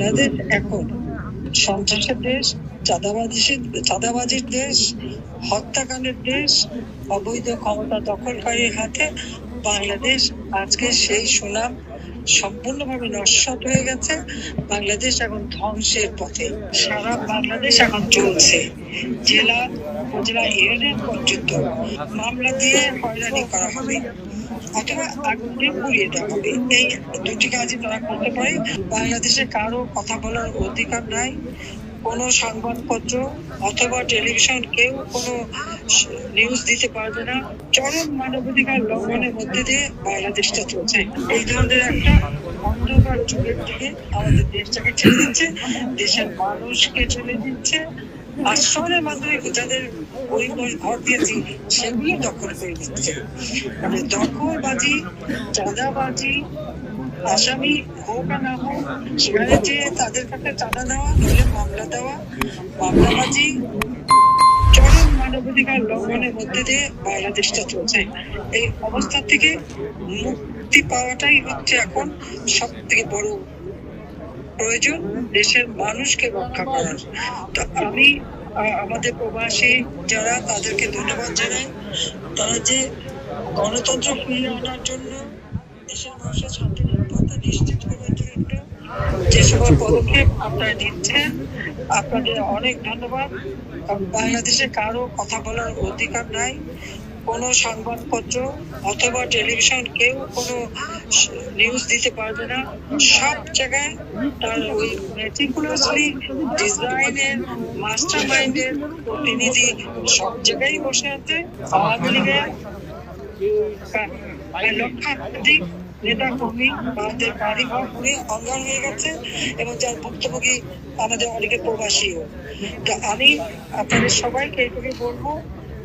বাংলাদেশ এখন সন্ত্রাসের দেশ চাঁদাবাজির চাঁদাবাজির দেশ, হত্যাকাণ্ডের দেশ, অবৈধ ক্ষমতা দখলকারীর হাতে বাংলাদেশ আজকে সেই সুনাম সম্পূর্ণভাবে নস্বাত হয়ে গেছে। বাংলাদেশ এখন ধ্বংসের পথে। সারা বাংলাদেশ এখন চলছে। জেলা উপজেলা ইউনিয়ন পর্যন্ত মামলা দিয়ে হয়রানি করা হবে। অথবা আগুন দিয়ে পুড়িয়ে দেওয়া হবে এই দুটি কাজই তারা করতে পারে। বাংলাদেশে কারও কথা বলার অধিকার নাই। কোনো সংবাদপত্র অথবা টেলিভিশন কেউ কোনো নিউজ দিতে পারবে না। চরম মানবাধিকার লঙ্ঘনের মধ্যে দিয়ে বাংলাদেশটা চলছে। এই ধরনের একটা অন্ধকার যুগের দিকে আমাদের দেশটাকে ছেড়ে দিচ্ছে। দেশের মানুষকে চলে দিচ্ছে। আশ্রয়ের মাধ্যমে যাদের পরিবার ঘর দিয়েছি সেগুলো দখল করে দিচ্ছে মানে দখলবাজি, চাঁদাবাজি, আসামি হোক না হোক, সেখানে যে তাদের কাছে চাঁদা দেওয়া নইলে মামলা দেওয়া, মামলাবাজি, চরম মানবাধিকার লঙ্ঘনের মধ্যে দিয়ে বাংলাদেশটা চলছে। এই অবস্থা থেকে মুক্তি পাওয়াটাই হচ্ছে এখন সব থেকে বড় প্রয়োজন দেশের মানুষকে রক্ষা করার। তো আমি আমাদের প্রবাসী যারা, তাদেরকে ধন্যবাদ জানাই। তারা যে গণতন্ত্র ফিরিয়ে আনার জন্য দেশের মানুষের নিরাপত্তা নিশ্চিত করার জন্য যে সকল পদক্ষেপ আপনারা নিচ্ছেন, আপনাদের অনেক ধন্যবাদ। বাংলাদেশে কারও কথা বলার অধিকার নাই। কোনো সংবাদপত্র অথবা টেলিভিশন কেউ কোনো নিউজ দিতে পারবে না। সব জায়গায় তার ওই মেটিকুলাসলি ডিজাইনের মাস্টার মাইন্ডের প্রতিনিধি সব জায়গায় বসে আছে, আওয়ামী লীগের লক্ষাধিক নেতা কর্মী বাড়ি ঘর পুড়ে হয়ে গেছে এবং যার ভুক্তভোগী আমাদের অনেকে প্রবাসীও। তো আমি আপনাদের সবাইকে এইটুকু বলব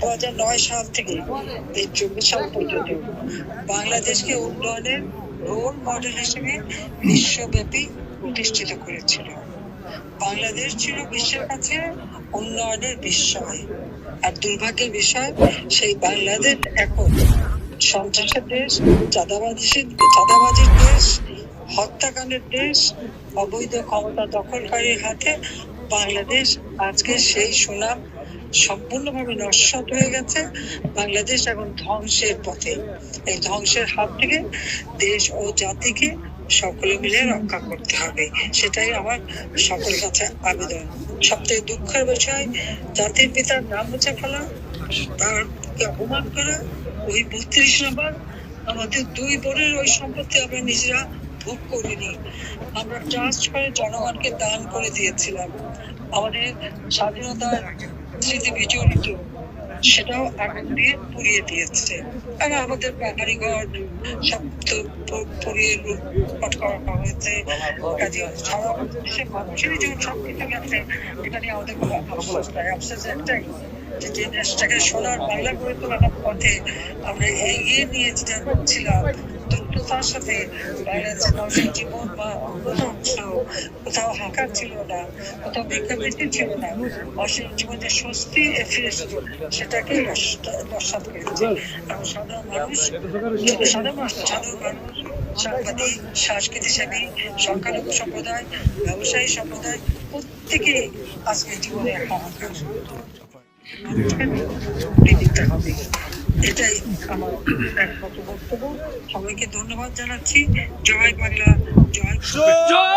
দু হাজার নয় সাল থেকে এই চব্বিশ সাল পর্যন্ত বাংলাদেশকে উন্নয়নের রোল মডেল হিসেবে বিশ্বব্যাপী প্রতিষ্ঠিত করেছিল। বাংলাদেশ ছিল বিশ্বের কাছে উন্নয়নের বিস্ময়। আর দুর্ভাগ্যের বিষয়, সেই বাংলাদেশ এখন সন্ত্রাসের দেশ, চাঁদাবাজির চাঁদাবাজির দেশ, হত্যাকাণ্ডের দেশ, অবৈধ ক্ষমতা দখলকারীর হাতে বাংলাদেশ আজকে সেই সুনাম সম্পূর্ণভাবে নস্বাত হয়ে গেছে। বাংলাদেশ এখন ধ্বংসের পথে। এই ধ্বংসের হাত থেকে দেশ ও জাতিকে সকলে মিলে রক্ষা করতে হবে। সেটাই আমার সকলের কাছে আবেদন। সবথেকে দুঃখের বিষয়, জাতির পিতার নাম মুছে ফেলা। তারকে অপমান করা ওই বত্রিশ নম্বর। আমাদের দুই বোনের ওই সম্পত্তি আমরা নিজেরা ভোগ করিনি। আমরা ট্রাস্ট করে জনগণকে দান করে দিয়েছিলাম। আমাদের স্বাধীনতার বিজড়িত সেটাও আগুন পুড়িয়ে দিয়েছে। আর আমাদের সব তো পুড়িয়ে লুটপাট হয়েছে। কাজে গেছে এটা নিয়ে আমাদের কোনো নাই। একটাই যে যে সোনার বাংলা করে তোলার পথে আমরা এগিয়ে নিয়ে যাচ্ছিলাম দ্রুততার সাথে বাংলাদেশের মানুষের জীবন বা কোথাও কোথাও হাঁকার ছিল না কোথাও ভিক্ষাবৃত্তি ছিল না মানুষের জীবনে স্বস্তি ফিরে এসেছিল নস্বাত করেছে। এবং সাধারণ মানুষ সাধারণ মানুষ সাধারণ মানুষ সাংবাদিক সংস্কৃতিসেবী সংখ্যালঘু সম্প্রদায় ব্যবসায়ী সম্প্রদায় প্রত্যেকে আজকে জীবনে হাহাকার। হবে। এটাই আমার একমাত্র সবাইকে ধন্যবাদ জানাচ্ছি। জয় বাংলা জয় জয়